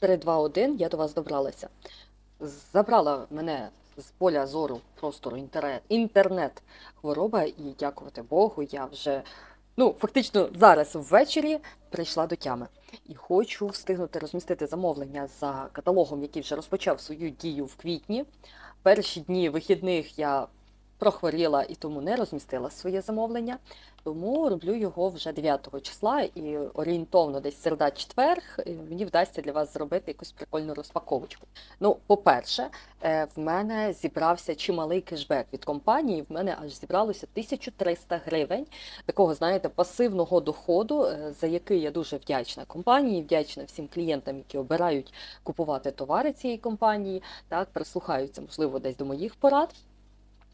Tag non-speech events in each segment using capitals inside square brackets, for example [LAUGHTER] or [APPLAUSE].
3, 2, 1, я до вас добралася. Забрала мене з поля зору простору інтернет, інтернет хвороба, і дякувати Богу, я вже ну, фактично зараз ввечері прийшла до тями. І хочу встигнути розмістити замовлення за каталогом, який вже розпочав свою дію в квітні. Перші дні вихідних я прохворіла і тому не розмістила своє замовлення. Тому роблю його вже 9 числа і орієнтовно десь середа-четверг е, мені вдасться для вас зробити якусь прикольну розпаковочку. Ну, по-перше, е, в мене зібрався чималий кешбек від компанії. В мене аж зібралося 1300 гривень такого, знаєте, пасивного доходу, е, за який я дуже вдячна компанії, вдячна всім клієнтам, які обирають купувати товари цієї компанії, так прислухаються, можливо, десь до моїх порад.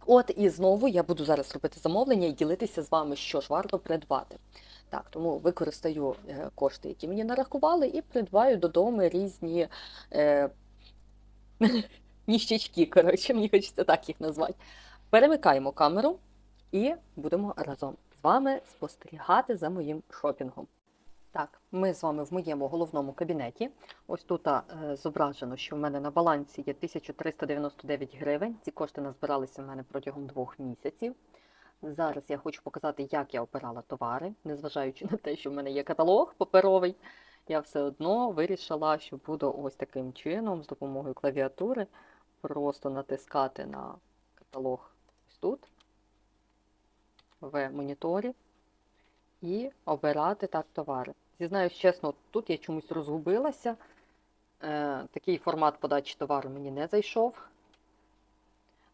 От і знову я буду зараз робити замовлення і ділитися з вами, що ж варто придбати. Так, тому використаю е, кошти, які мені нарахували, і придбаю додому різні е. [LAUGHS] Коротше, мені хочеться так їх назвати. Перемикаємо камеру і будемо разом з вами спостерігати за моїм шопінгом. Так, ми з вами в моєму головному кабінеті. Ось тут е, зображено, що в мене на балансі є 1399 гривень. Ці кошти назбиралися в мене протягом двох місяців. Зараз я хочу показати, як я обирала товари, незважаючи на те, що в мене є каталог паперовий. Я все одно вирішила, що буду ось таким чином, з допомогою клавіатури, просто натискати на каталог ось тут, в моніторі, і обирати так товари. Зізнаюсь чесно, тут я чомусь розгубилася. Е, такий формат подачі товару мені не зайшов.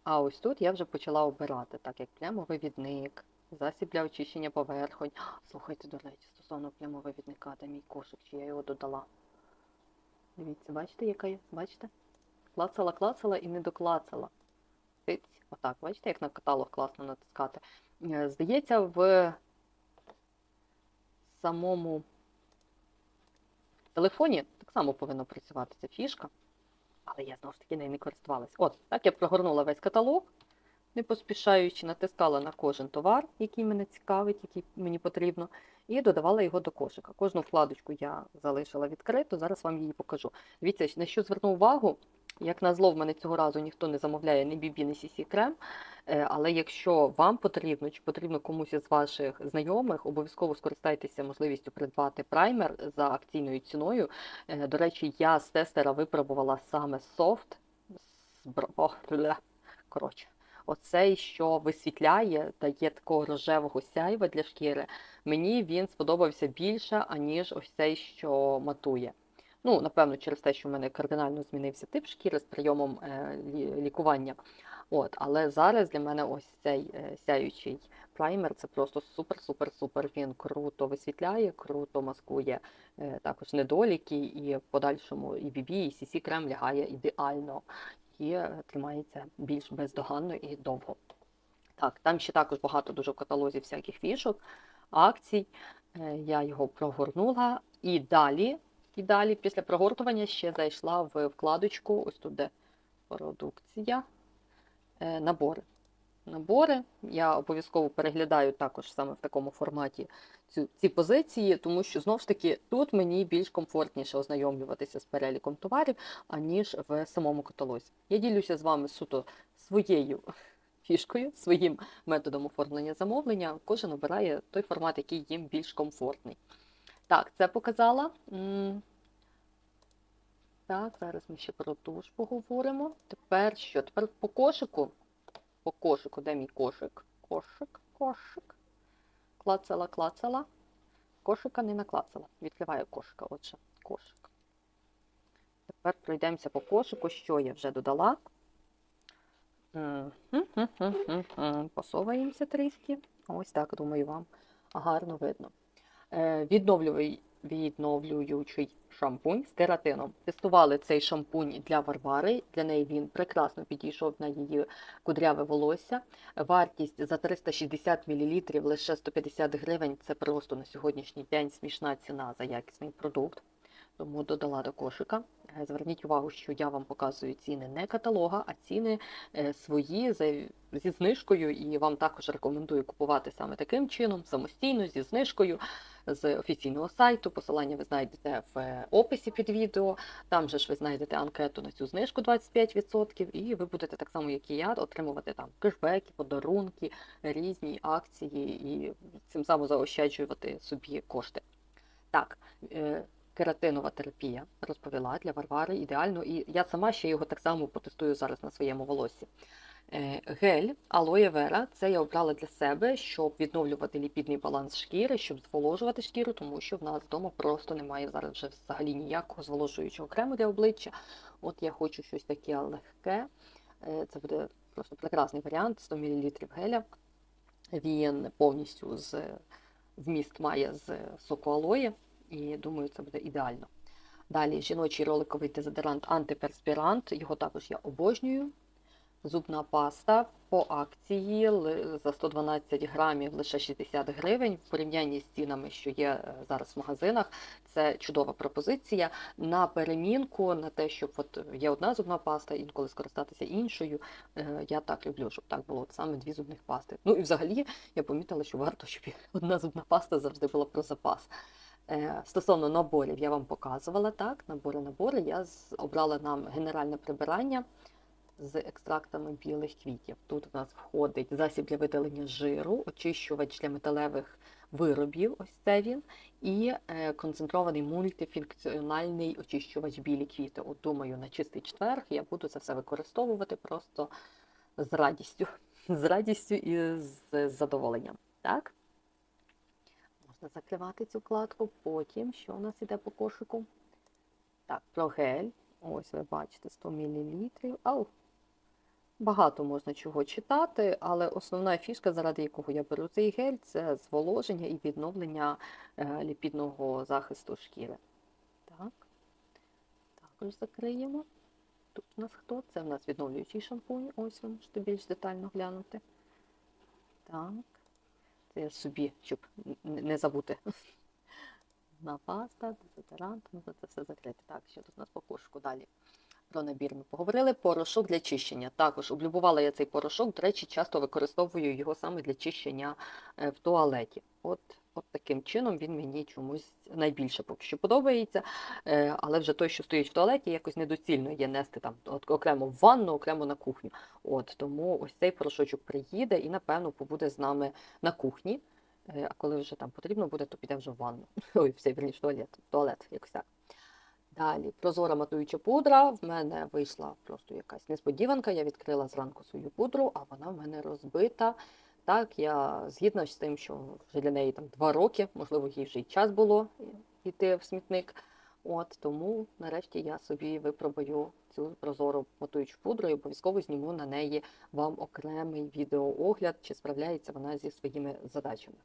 А ось тут я вже почала обирати, так як плямовивідник, засіб для очищення поверхонь. Слухайте, до речі, стосовно плямовивідника, де мій кошик, чи я його додала. Дивіться, бачите, яка є? Бачите? Клацала, клацала і не доклацала. Отак, бачите, як на каталог класно натискати. Е, Здається, в самому телефоні так само повинна працювати ця фішка. Але я знову ж таки нею не користувалася. От, так я прогорнула весь каталог, не поспішаючи, натискала на кожен товар, який мене цікавить, який мені потрібно, і додавала його до кошика. Кожну вкладочку я залишила відкриту, зараз вам її покажу. Дивіться, на що зверну увагу, як на зло, в мене цього разу ніхто не замовляє ні BB, ні CC крем. Е, Але якщо вам потрібно, чи потрібно комусь із ваших знайомих, обов'язково скористайтеся можливістю придбати праймер за акційною ціною. Е, До речі, я з тестера випробувала саме софт. Коротше, оцей, що висвітляє, дає такого рожевого сяйва для шкіри. Мені він сподобався більше, аніж ось цей, що матує. Ну, напевно, через те, що в мене кардинально змінився тип шкіри з прийомом е, лікування. От, але зараз для мене ось цей е, сяючий праймер це просто супер-супер-супер. Він круто висвітляє, круто маскує е, також недоліки, і в подальшому і BB, і CC крем лягає ідеально і тримається більш бездоганно і довго. Так, там ще також багато дуже в каталозі всяких фішок, акцій. Я його прогорнула і далі, і далі після прогортування ще зайшла в вкладочку, ось тут де продукція, е, набори. Набори. Я обов'язково переглядаю також саме в такому форматі цю, ці позиції, тому що знову ж таки тут мені більш комфортніше ознайомлюватися з переліком товарів, аніж в самому каталозі. Я ділюся з вами суто своєю фішкою, своїм методом оформлення замовлення. Кожен обирає той формат, який їм більш комфортний. Так, це показала. Так, зараз ми ще про туш поговоримо. Тепер що? Тепер по кошику. По кошику, де мій кошик? Кошик, кошик. Клацала, клацала. Кошика не наклацала. Відкриваю кошика, отже, кошик. Тепер пройдемося по кошику, що я вже додала. Мгм-гм-гм-гм. Посовуємося трішки. Ось так, думаю, вам гарно видно. Е, Відновлювий, відновлюючий шампунь з кератином. Тестували цей шампунь для Варвари. Для неї він прекрасно підійшов на її кудряве волосся. Вартість за 360 мл лише 150 гривень. Це просто на сьогоднішній день смішна ціна за якісний продукт. Тому додала до кошика. Е, Зверніть увагу, що я вам показую ціни не каталога, а ціни е, свої зі знижкою, і вам також рекомендую купувати саме таким чином, самостійно, зі знижкою з офіційного сайту. Посилання ви знайдете в е, описі під відео. Там же ж ви знайдете анкету на цю знижку 25%, і ви будете так само, як і я, отримувати там кешбеки, подарунки, різні акції і цим самим заощаджувати собі кошти. Так, кератинова терапія розповіла для Варвари ідеально, і я сама ще його так само потестую зараз на своєму волоссі. Е, Гель алоє вера це я обрала для себе, щоб відновлювати ліпідний баланс шкіри, щоб зволожувати шкіру, тому що в нас вдома просто немає зараз вже взагалі ніякого зволожуючого крему для обличчя. От я хочу щось таке легке. Е, Це буде просто прекрасний варіант 100 мл геля. Він повністю з вміст має з соку алоє, і думаю, це буде ідеально. Далі жіночий роликовий дезодорант антиперспірант, його також я обожнюю. Зубна паста по акції за 112 грамів лише 60 гривень. В порівнянні з цінами, що є е, зараз в магазинах, це чудова пропозиція. На перемінку, на те, щоб от є одна зубна паста, інколи скористатися іншою. е, Я так люблю, щоб так було от саме дві зубних пасти. Ну і взагалі я помітила, що варто, щоб одна зубна паста завжди була про запас. Е, Стосовно наборів, я вам показувала так. Набори, набори. Я обрала нам генеральне прибирання з екстрактами білих квітів. Тут у нас входить засіб для видалення жиру, очищувач для металевих виробів, ось це він, і е, концентрований мультифункціональний очищувач білі квіти. От думаю, на чистий четверг я буду це все використовувати просто з радістю, [LAUGHS] з радістю і з задоволенням. Так? Закривати цю вкладку. Потім, що у нас іде по кошику? Так, про гель. Ось ви бачите 100 мл. Ау! Багато можна чого читати, але основна фішка, заради якого я беру цей гель, це зволоження і відновлення е, ліпідного захисту шкіри. Так, також закриємо. Тут у нас хто? Це в нас відновлюючий шампунь. Ось він, можете більш детально глянути. Так. Це собі, щоб не забути. На паста, дезодорант, можна це все закрити. Так, що тут у нас по кошику далі. Про набір ми поговорили. Порошок для чищення. Також облюбувала я цей порошок. До речі, часто використовую його саме для чищення е, в туалеті. От, от таким чином він мені чомусь найбільше поки що подобається. Е, Але вже той, що стоїть в туалеті, якось недоцільно є нести там от, окремо в ванну, окремо на кухню. От тому ось цей порошочок приїде і, напевно, побуде з нами на кухні. Е, А коли вже там потрібно буде, то піде вже в ванну. [LAUGHS] Ой, все, верніше, в туалет, в туалет, якось так. Далі, прозора матуюча пудра. В мене вийшла просто якась несподіванка. Я відкрила зранку свою пудру, а вона в мене розбита. Так, я згідна з тим, що вже для неї там два роки, можливо, їй вже й час було йти в смітник. От тому нарешті я собі випробую цю прозору матуючу пудру і обов'язково зніму на неї вам окремий відеоогляд, чи справляється вона зі своїми задачами.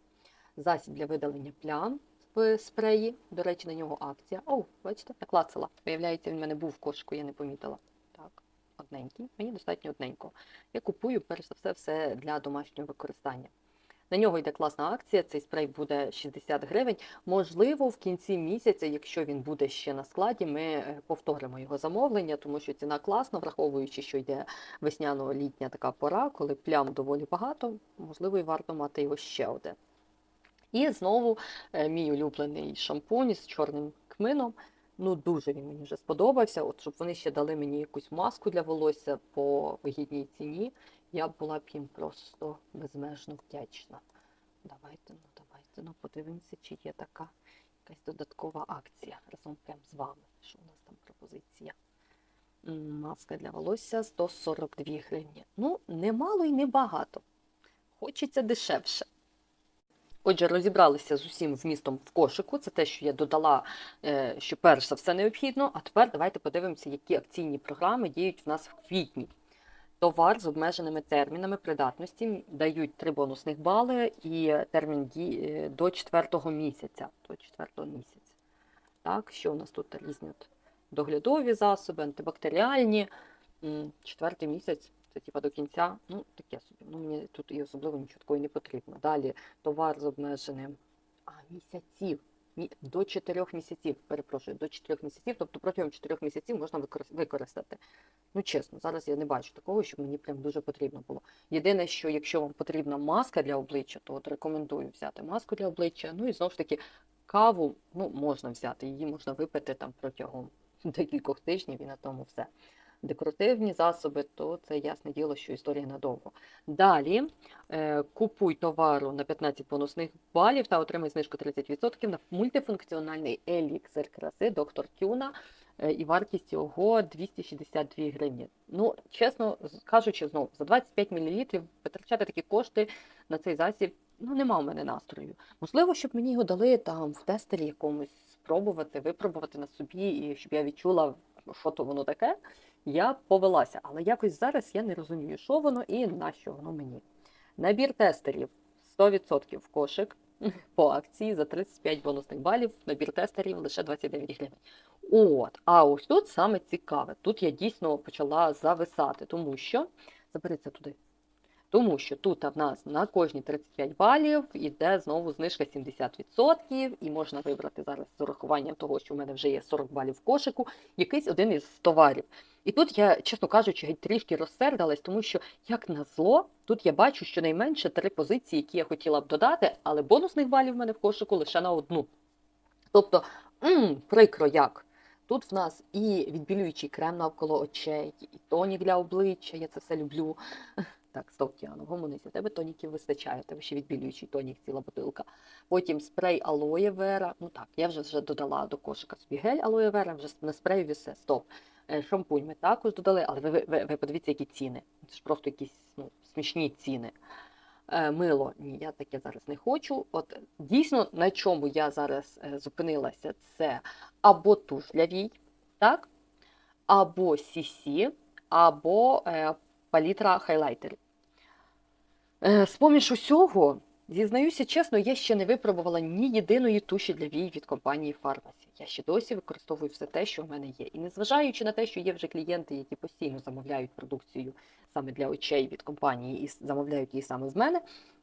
Засіб для видалення плям в спреї. До речі, на нього акція. О, бачите, наклацала. Виявляється, він в мене був в кошику, я не помітила. Так, одненький. Мені достатньо одненького. Я купую, перш за все, все для домашнього використання. На нього йде класна акція, цей спрей буде 60 гривень. Можливо, в кінці місяця, якщо він буде ще на складі, ми е, повторимо його замовлення, тому що ціна класна, враховуючи, що йде весняно-літня така пора, коли плям доволі багато, можливо, і варто мати його ще один. І знову е, мій улюблений шампунь з чорним кмином. Ну, дуже він мені вже сподобався. От щоб вони ще дали мені якусь маску для волосся по вигідній ціні, я була б їм просто безмежно вдячна. Давайте, ну давайте, ну подивимося, чи є така якась додаткова акція разом прям з вами. Що у нас там пропозиція? Маска для волосся 142 гривні. Ну, не мало і не багато. Хочеться дешевше. Отже, розібралися з усім вмістом в кошику. Це те, що я додала, е, що перш за все необхідно. А тепер давайте подивимося, які акційні програми діють в нас в квітні. Товар з обмеженими термінами придатності дають три бонусних бали і термін дії е, до 4 місяця. До 4 місяця. Так, що у нас тут різні доглядові засоби, антибактеріальні. Четвертий місяць, це типа до кінця. Ну, таке собі. Ну, мені тут і особливо нічого такого не потрібно. Далі товар з обмеженим а, місяців. До 4 місяців, перепрошую, до 4 місяців, тобто протягом 4 місяців можна використати. Ну, чесно, зараз я не бачу такого, щоб мені прям дуже потрібно було. Єдине, що якщо вам потрібна маска для обличчя, то от рекомендую взяти маску для обличчя. Ну і знову ж таки, каву ну, можна взяти, її можна випити там протягом [LAUGHS] декількох тижнів і на тому все. Декоративні засоби, то це ясне діло, що історія надовго. Далі е, купуй товару на 15 бонусних балів та отримай знижку 30% на мультифункціональний еліксир краси доктор Тюна. Е, І вартість його 262 гривні. Ну, чесно кажучи, знову за 25 мл витрачати такі кошти на цей засіб, ну нема у мене настрою. Можливо, щоб мені його дали там в тестері якомусь спробувати, випробувати на собі, і щоб я відчула, що то воно таке. Я повелася, але якось зараз я не розумію, що воно і на що воно мені. Набір тестерів 100% в кошик [LAUGHS] по акції за 35 бонусних балів. Набір тестерів лише 29 гривень. От, а ось тут саме цікаве. Тут я дійсно почала зависати, тому що заберіться туди. Тому що тут в нас на кожні 35 балів іде знову знижка 70%, і можна вибрати зараз з урахуванням того, що в мене вже є 40 балів в кошику, якийсь один із товарів. І тут я, чесно кажучи, геть трішки розсердилась, тому що, як на зло, тут я бачу щонайменше три позиції, які я хотіла б додати, але бонусних балів в мене в кошику лише на одну. Тобто, м, прикро як. Тут в нас і відбілюючий крем навколо очей, і тонік для обличчя, я це все люблю. Так, стоп, Тіана, гомонися, тебе тоніків вистачає, тебе ще відбілюючий тонік, ціла бутилка. Потім спрей алоє вера. Ну так, я вже, вже додала до кошика собі гель алоє вера, вже на спреї все, стоп. Е, Шампунь ми також додали, але ви, ви, ви, подивіться, які ціни. Це ж просто якісь ну, смішні ціни. Е, Мило, ні, я таке зараз не хочу. От дійсно, на чому я зараз е, зупинилася, це або туш для вій, так? або CC, або е, палітра хайлайтерів. Е, З-поміж усього, зізнаюся чесно, я ще не випробувала ні єдиної туші для вій від компанії Pharmacy. Я ще досі використовую все те, що в мене є. І незважаючи на те, що є вже клієнти, які постійно замовляють продукцію саме для очей від компанії і замовляють її саме з мене,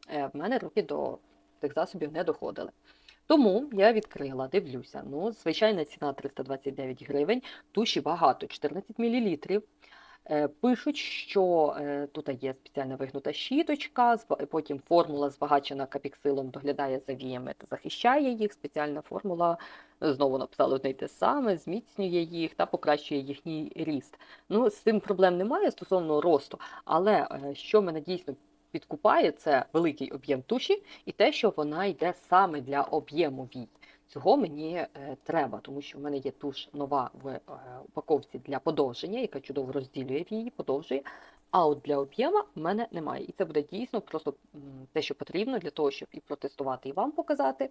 е, в мене руки до тих засобів не доходили. Тому я відкрила, дивлюся. Ну, звичайна ціна 329 гривень, туші багато, 14 мл. Е, Пишуть, що е, тут є спеціальна вигнута щіточка, потім формула збагачена капіксилом доглядає за віями та захищає їх. Спеціальна формула е, знову написали одне й те саме, зміцнює їх та покращує їхній ріст. Ну, з цим проблем немає стосовно росту, але е, що мене дійсно підкупає, це великий об'єм туші і те, що вона йде саме для об'єму вій. Цього мені е, треба, тому що в мене є туш нова в е, упаковці для подовження, яка чудово розділює вії, подовжує. А от для об'єма в мене немає. І це буде дійсно просто те, що потрібно для того, щоб і протестувати, і вам показати,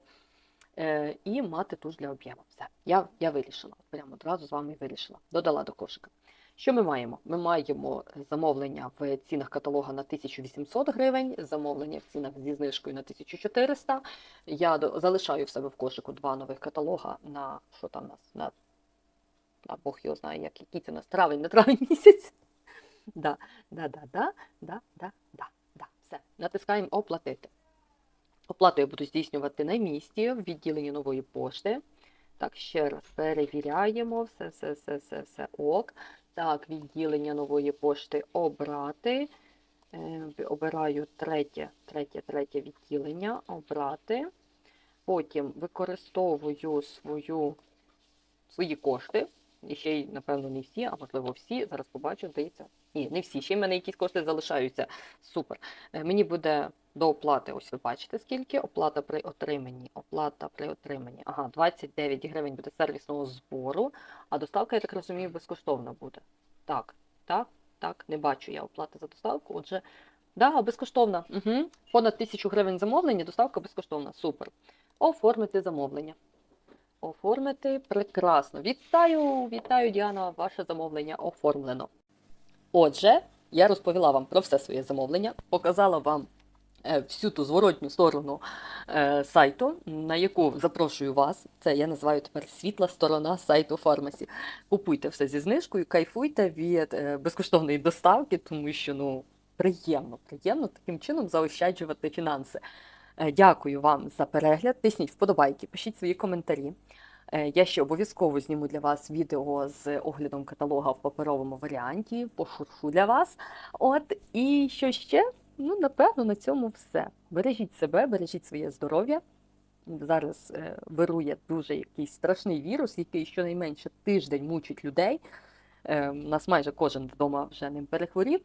е, і мати туш для об'єму. Все, я, я вирішила. Прямо одразу з вами вирішила. Додала до кошика. Що ми маємо? Ми маємо замовлення в цінах каталога на 1800 гривень, замовлення в цінах зі знижкою на 1400. Я залишаю в себе в кошику два нових каталога на що там у нас? На, на Бог його знає, як, який це у нас травень на травень місяць. Да, да, да, да, да, да, да, да. Все. Натискаємо оплатити. Оплату я буду здійснювати на місці в відділенні нової пошти. Так, ще раз перевіряємо. Все, все, все, все, все ок. Так, відділення нової пошти обрати. Е, Обираю третє, третє, третє відділення. Обрати. Потім використовую свою, свої кошти. І ще й, напевно, не всі, а можливо всі. Зараз побачу, здається. Ні, не всі. Ще в мене якісь кошти залишаються. Супер. Е, Мені буде до оплати, ось ви бачите, скільки. Оплата при отриманні. Оплата при отриманні. Ага, 29 гривень буде сервісного збору, а доставка, я так розумію, безкоштовна буде. Так, так, так, не бачу я оплати за доставку. Отже, да, безкоштовна. Угу. Понад 1000 гривень замовлення, доставка безкоштовна. Супер. Оформити замовлення. Оформити прекрасно. Вітаю, вітаю, Діана, ваше замовлення оформлено. Отже, я розповіла вам про все своє замовлення, показала вам е, всю ту зворотню сторону е, сайту, на яку запрошую вас. Це я називаю тепер світла сторона сайту Фармасі. Купуйте все зі знижкою, кайфуйте від е, безкоштовної доставки, тому що ну приємно, приємно таким чином заощаджувати фінанси. Дякую вам за перегляд. Тисніть вподобайки, пишіть свої коментарі. Е, Я ще обов'язково зніму для вас відео з оглядом каталога в паперовому варіанті, пошуршу для вас. От і що ще? Ну, напевно, на цьому все. Бережіть себе, бережіть своє здоров'я. Зараз е, вирує дуже якийсь страшний вірус, який щонайменше тиждень мучить людей. Е, у нас майже кожен вдома вже ним перехворів.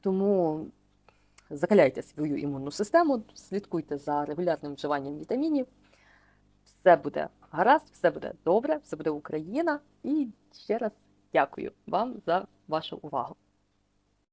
Тому закаляйте свою імунну систему, слідкуйте за регулярним вживанням вітамінів. Все буде гаразд, все буде добре, все буде Україна. І ще раз дякую вам за вашу увагу.